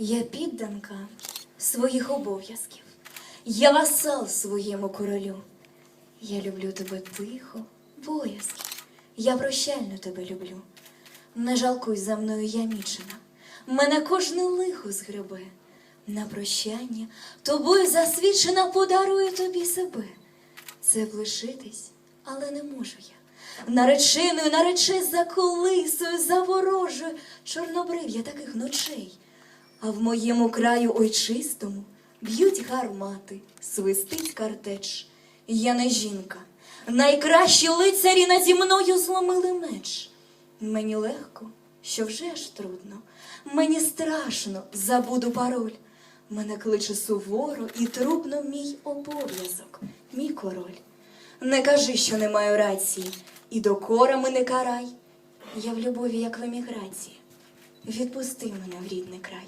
Я підданка своїх обов'язків, я васал своєму королю. Я люблю тебе тихо, боязки, я прощально тебе люблю. Не жалкуй за мною, я мічена, мене кожне лихо згребе. На прощання тобою засвідчена подарую тобі себе. Це лишитись, але не можу я. Нареченою нарече за колисою, заворожую чорнобрив'я таких ночей. А в моєму краю ойчистому б'ють гармати, свистить картеч. Я не жінка, найкращі лицарі наді мною зломили меч. Мені легко, що вже ж трудно, мені страшно, забуду пароль. Мене кличе суворо і трубно мій обов'язок, мій король. Не кажи, що не маю рації, і докорами не карай. Я в любові, як в еміграції. Відпусти мене в рідний край.